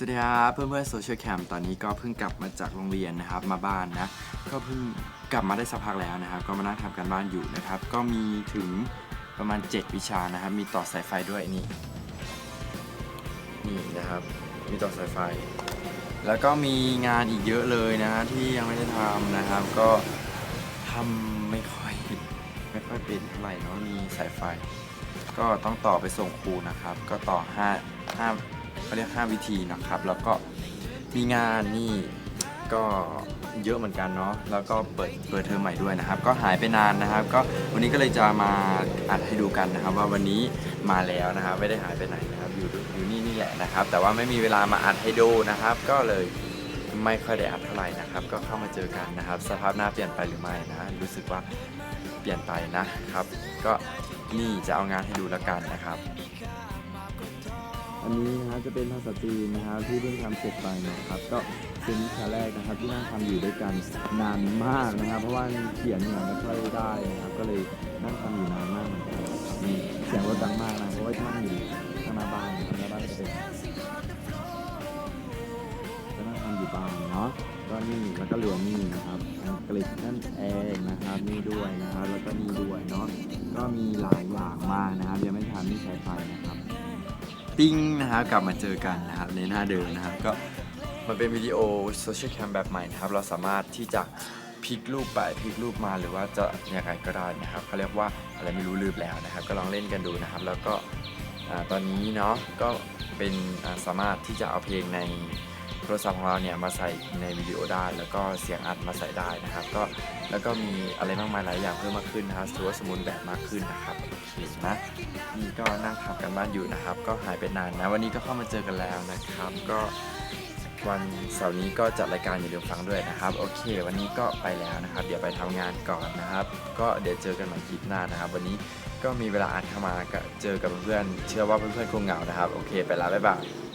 สวัสดีครับเพื่อนเพื่อนโซเชียลแคมตอนนี้ก็เพิ่งกลับมาจากโรงเรียนนะครับมาบ้านนะก็เพิ่งกลับมาได้สักพักแล้วนะครับ ก็มานั่งทำการบ้านอยู่นะครับ ก็มีถึงประมาณ 7 วิชานะครับ มีต่อสายไฟด้วยนี่นี่นะครับ มีต่อสายไฟ แล้วก็มีงานอีกเยอะเลยนะฮะที่ยังไม่ได้ทำนะครับ ก็ทำไม่ค่อยไม่ค่อยเป็นเท่าไหร่เนาะมีสายไฟ ก็ต้องต่อไปส่งครูนะครับ ก็ต่อ5 5 เขาเรียก5วิธีนะครับ แล้วก็มีงานนี่ก็เยอะเหมือนกันเนาะ แล้วก็เปิดเปิดเทอมใหม่ด้วยนะครับ ก็หายไปนานนะครับ ก็วันนี้ก็เลยจะมาอัดให้ดูกันนะครับ ว่าวันนี้มาแล้วนะครับ ไม่ได้หายไปไหนนะครับ อยู่อยู่นี่นี่แหละนะครับ แต่ว่าไม่มีเวลามาอัดให้ดูนะครับ ก็เลยไม่ค่อยได้อัดเท่าไหร่นะครับ ก็เข้ามาเจอกันนะครับ สภาพหน้าเปลี่ยนไปหรือไม่นะ รู้สึกว่าเปลี่ยนไปนะครับ ก็นี่จะเอางานให้ดูแล้วกันนะครับ อันนี้นะครับจะเป็นภาษาจีนนะครับที่เพิ่งทำเสร็จไปนะครับก็เป็นวิชาแรกนะครับที่นั่งทำอยู่ด้วยกันนานมากนะครับ เพราะว่าเขียนเนี่ยไม่ค่อยได้นะครับก็เลยนั่งทำอยู่นานมากเหมือนกันนะครับมีเสียงรถดังมากนะเพราะว่านั่งอยู่ข้างหน้าบ้านนะครับหน้าบ้านก็เป็นก็นั่งทำอยู่บ้านเนาะก็นี่แล้วก็เหลือนี่นะครับอังกฤษนั่นเองนะครับนี่ด้วยนะครับแล้วก็นี่ด้วยเนาะก็มีหลายอย่างมากนะครับยังไม่ทันที่ใช้ไฟนะครับ ติ้งนะครับกลับมาเจอกันนะครับในหน้าเดิมนะครับก็มันเป็นวิดีโอโซเชียลแคมแบบใหม่นะครับ เราสามารถที่จะพลิกรูปไปพลิกรูปมาหรือว่าจะยังไงก็ได้นะครับเขาเรียกว่าอะไรไม่รู้ลืมแล้วนะครับ ก็ลองเล่นกันดูนะครับ แล้วก็อตอนนี้เนาะก็เป็นสามารถที่จะเอาเพลงใน โทรศัพท์ของเราเนี่ยมาใส่ในวิดีโอได้ แล้วก็เสียงอัดมาใส่ได้นะครับ ก็แล้วก็มีอะไรมากมายหลายอย่างเพิ่มมากขึ้นนะครับถือว่าสมบูรณ์แบบมากขึ้นนะครับโอเคนะนี่ก็นั่งทำกันบ้านอยู่นะครับ ก็หายไปนานนะ วันนี้ก็เข้ามาเจอกันแล้วนะครับ ก็วันเสาร์นี้ก็จัดรายการอย่าลืมฟังด้วยนะครับ โอเค วันนี้ก็ไปแล้วนะครับ เดี๋ยวไปทำงานก่อนนะครับ ก็เดี๋ยวเจอกันใหม่คลิปหน้านะครับ วันนี้ก็มีเวลาอัดเข้ามาก็เจอกับเพื่อนเชื่อว่าเพื่อนๆคงเหงานะครับ โอเค ไปแล้วบ๊ายบาย